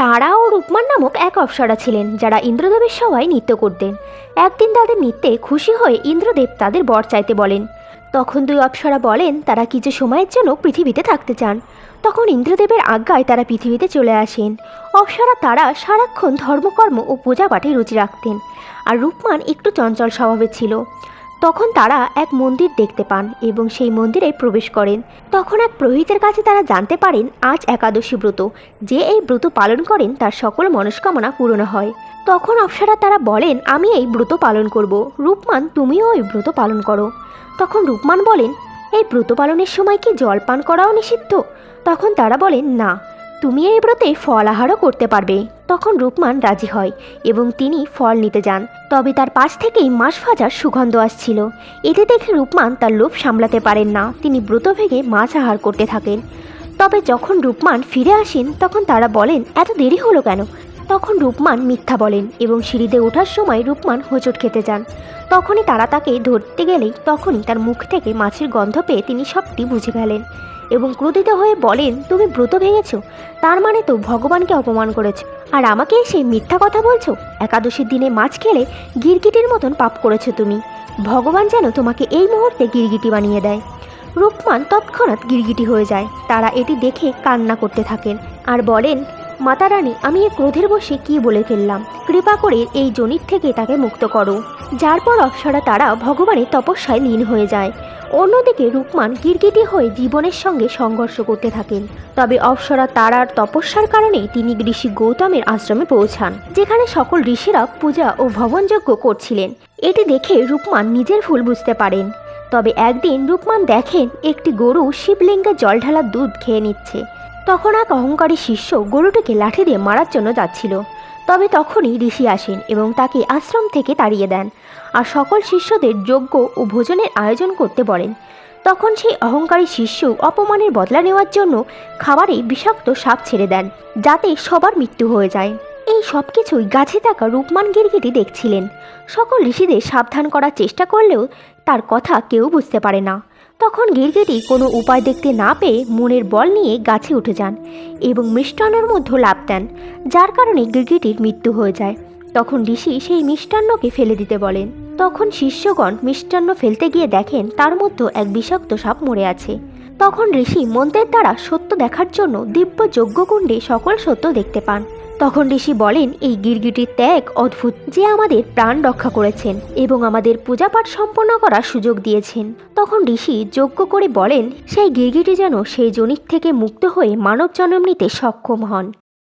তারা ও রূপমান নামক এক অপ্সরা ছিলেন, যারা ইন্দ্রদেবের সভায় নৃত্য করতেন। একদিন তাদের নৃত্যে খুশি হয়ে ইন্দ্রদেব তাদের বর চাইতে বলেন, তখন দুই অপ্সরা বলেন, তারা কিছু সময়ের জন্য পৃথিবীতে থাকতে চান? তখন ইন্দ্রদেবের আজ্ঞায় তারা পৃথিবীতে চলে আসেন। অপ্সরা তারা সারাক্ষণ ধর্মকর্ম ও পূজা পাঠে রুচি রাখতেন, আর রূপমান একটু চঞ্চল স্বভাবের ছিল। তখন তারা এক মন্দির দেখতে পান এবং সেই মন্দিরে প্রবেশ করেন। তখন এক পুরোহিতের কাছে তারা জানতে পারেন, আজ একাদশী ব্রত। যে এই ব্রত পালন করেন, তার সকল মনস্কামনা পূরণ হয়। তখন অপ্সরা তারা বলেন, আমি এই ব্রত পালন করব। রূপমান, তুমিও এই ব্রত পালন করো। তখন রূপমান বলেন, এই ব্রত পালনের সময় কি জল পান করাও নিষিদ্ধ? তখন তারা বলেন, না। তুমি এই ব্রতে ফল আহারও করতে পারবে। তখন রূপমান রাজি হয় এবং তিনি ফল নিতে যান। তবে তার পাশ থেকেই মাছ ভাজার সুগন্ধ আসছিল। এতে দেখে রূপমান তার লোভ সামলাতে পারেন না। তিনি ব্রত ভেঙে মাছ আহার করতে থাকেন। তবে যখন রূপমান ফিরে আসেন, তখন তারা বলেন, এত দেরি হলো কেন? তখন রূপমান মিথ্যা বলেন এবং সিঁড়িতে ওঠার সময় রূপমান হোঁচট খেতে যান। তখনই তারা তাকে ধরতে গেলেই তখনই তার মুখ থেকে মাছের গন্ধ পেয়ে তিনি সবটি বুঝে গেলেন এবং ক্রোধিত হয়ে বলেন, তুমি ব্রত ভেঙেছ? তার মানে তো ভগবানকে অপমান করেছ। আর আমাকে এসে মিথ্যা কথা বলছো? একাদশীর দিনে মাছ খেলে গিরগিটির মতন পাপ করেছ তুমি। ভগবান যেন তোমাকে এই মুহূর্তে গিরগিটি বানিয়ে দেয়। রূপমান তৎক্ষণাৎ গিরগিটি হয়ে যায়। তারা এটি দেখে কান্না করতে থাকেন আর বলেন মাতা রানী আমি এ ক্রোধের বসে কি বলে ফেললাম? কৃপা করে এই জনির থেকে তাকে মুক্ত করো। যার পর অপ্সরা তারা ভগবানের তপস্যায় লীন হয়ে যায়। অন্যদিকে রূপমান গিরগিটি হয়ে জীবনের সঙ্গে সংঘর্ষ করতে থাকেন। তবে অপ্সরা তারার তপস্যার কারণেই তিনি ঋষি গৌতমের আশ্রমে পৌঁছান, যেখানে সকল ঋষিরা পূজা ও ভবনযজ্ঞ করছিলেন। এটি দেখে রূপমান নিজের ভুল বুঝতে পারেন। তবে একদিন রূপমান দেখেন একটি গরু শিবলিঙ্গে জল ঢালার দুধ খেয়ে নিচ্ছে। তখন এক অহংকারী শিষ্য গরুটিকে লাঠি দিয়ে মারার জন্য যাচ্ছিল। তবে তখনই ঋষি আসেন এবং তাকে আশ্রম থেকে তাড়িয়ে দেন আর সকল শিষ্যদের যজ্ঞ ও ভোজনের আয়োজন করতে বলেন। তখন সেই অহংকারী শিষ্য অপমানের বদলা নেওয়ার জন্য খাবারে বিষাক্ত সাপ ছেড়ে দেন, যাতে সবার মৃত্যু হয়ে যায়। এই সব কিছুই গাছে থাকা রূপমান গিরগিটি দেখছিলেন। সকল ঋষিদের সাবধান করার চেষ্টা করলেও তার কথা কেউ বুঝতে পারে না। তখন গিরগিটি কোনো উপায় দেখতে না পেয়ে মনের বল নিয়ে গাছে উঠে যান এবং মিষ্টান্নর মধ্যে লাভ দেন, যার কারণে গিরগিটির মৃত্যু হয়ে যায়। তখন ঋষি সেই মিষ্টান্নকে ফেলে দিতে বলেন। তখন শিষ্যগণ মিষ্টান্ন ফেলতে গিয়ে দেখেন তার মধ্যে এক বিষাক্ত সাপ মরে আছে। তখন ঋষি মন্ত্রের দ্বারা সত্য দেখার জন্য দিব্য যজ্ঞকুণ্ডে সকল সত্য দেখতে পান। তখন ঋষি বলেন, এই গিরগিটির ত্যাগ অদ্ভুত, যে আমাদের প্রাণ রক্ষা করেছেন এবং আমাদের পূজাপাঠ সম্পন্ন করার সুযোগ দিয়েছেন। তখন ঋষি যোগ্য করে বলেন, সেই গিরগিটি যেন সেই জনিক থেকে মুক্ত হয়ে মানব জন্ম নিতে সক্ষম হন।